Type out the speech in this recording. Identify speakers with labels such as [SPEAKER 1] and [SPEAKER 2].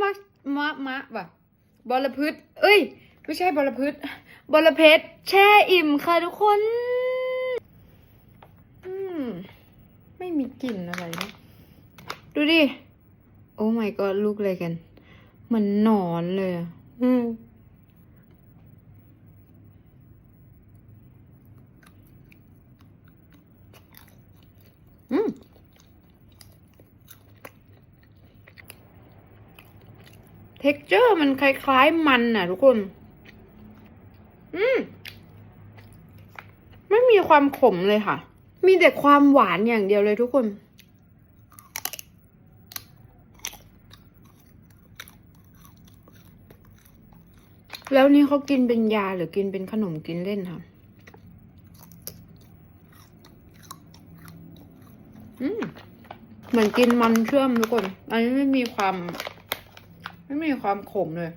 [SPEAKER 1] มะมะมะว่ะบอระพืชเอ้ย ไม่ใช่บอระพืชบอระเพชรแช่อิ่มค่ะทุกคน อืม ไม่มีกลิ่นอะไรนะ ดูดิ โอ้ my god ลูกอะไรกัน เหมือนหนอนเลยอะอืม ท็กเจอร์มันคล้ายๆมันน่ะ ทุกคน อืม ไม่มีความขมเลยค่ะ มีแต่ความหวานอย่างเดียวเลยทุกคน แล้วนี่เขากินเป็นยาหรือกินเป็นขนมกินเล่นค่ะ อืม เหมือนกินมันเชื่อมทุกคน อันนี้ไม่มีความ ไม่มีความขมเลย